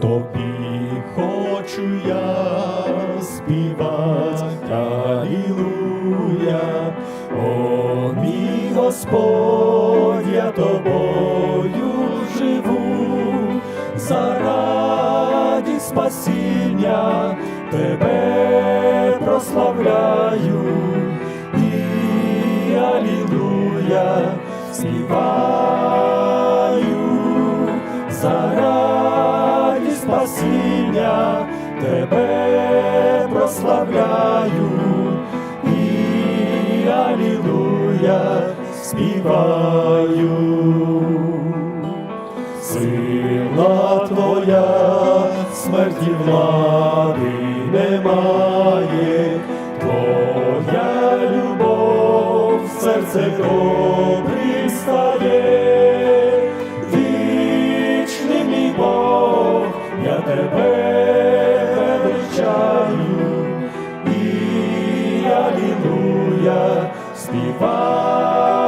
тобі хочу я співати, Алілуя, о мій Господь, я тобою живу, заради спасіння тебе прославляю. І Алілуя співаю спасіння. Тебе прославляю. І Алілуя співаю. Сила твоя, смерті влади немає, твоя любов, в серце добрі тебе величаю, і Алілуя співаю.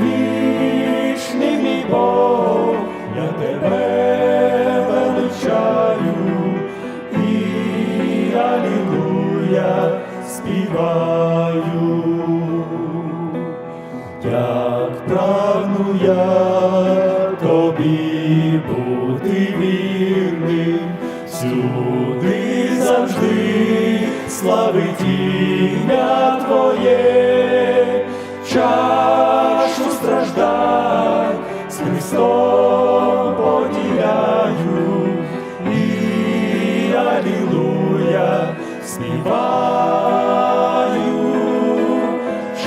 Вічний мій Бог, я тебе величаю, і Алілуя співаю. Як прагну я тобі бути вірним, всюди завжди славить ім'я Твоє, чашу страждань з Христом поділяю, і Алілуя співаю.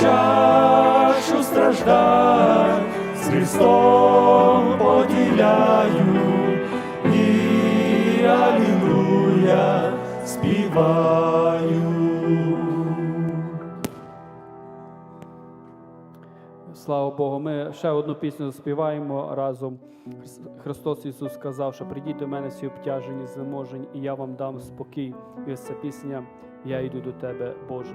Чашу страждань з Христом поділяю, і Алілуя співаю. Слава Богу, ми ще одну пісню заспіваємо разом. Христос Ісус сказав, що прийдіть до мене всі обтяжені, знеможені, і я вам дам спокій. І ось ця пісня Я йду до тебе, Боже.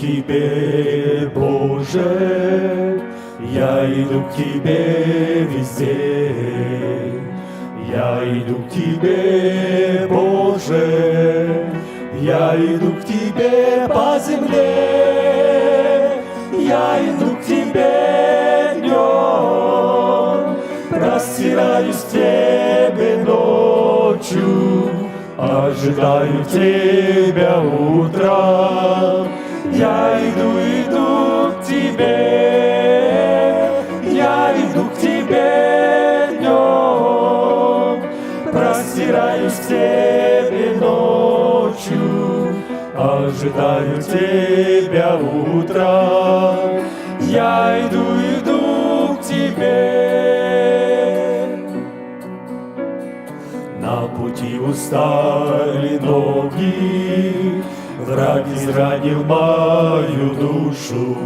Тебе, Боже, я иду к Тебе везде. Я иду к Тебе, Боже, я иду к Тебе по земле. Я иду к Тебе днем, простираюсь к Тебе ночью, ожидаю Тебя утром. Я иду, иду к Тебе, я иду к Тебе днем, простираюсь к Тебе ночью, ожидаю Тебя утром. Я иду, иду к Тебе. На пути устали ноги, Враг изранил мою душу.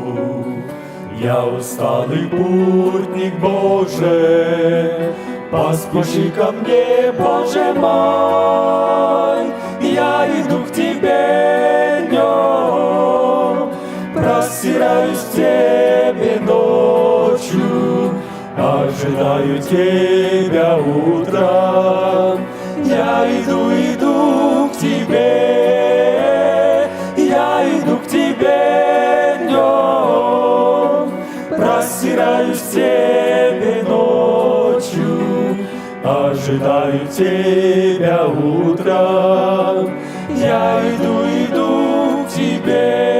Я усталый путник Боже, Поспеши ко мне, Боже мой, Я иду к Тебе днем, Простираюсь к Тебе ночью, Ожидаю Тебя утром. Я иду, иду к Тебе, простираюсь к Тебе ночью, ожидаю Тебя утром. Я иду, иду к Тебе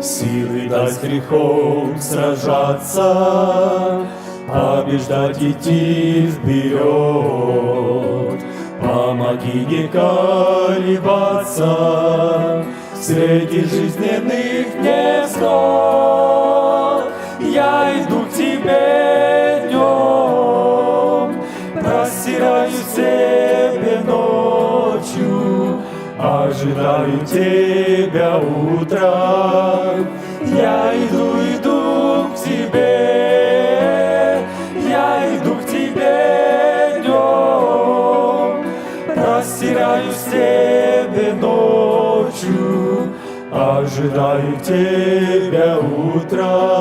силы дать грехом сражаться, побеждать идти вперед. Помоги не колебаться среди жизненных невзгод. Я иду к тебе днем, простираюсь к тебе ночью, ожидаю тебя утром. Я иду, иду к тебе, я иду к тебе днем, простираюсь к тебе ожидаю тебя утра.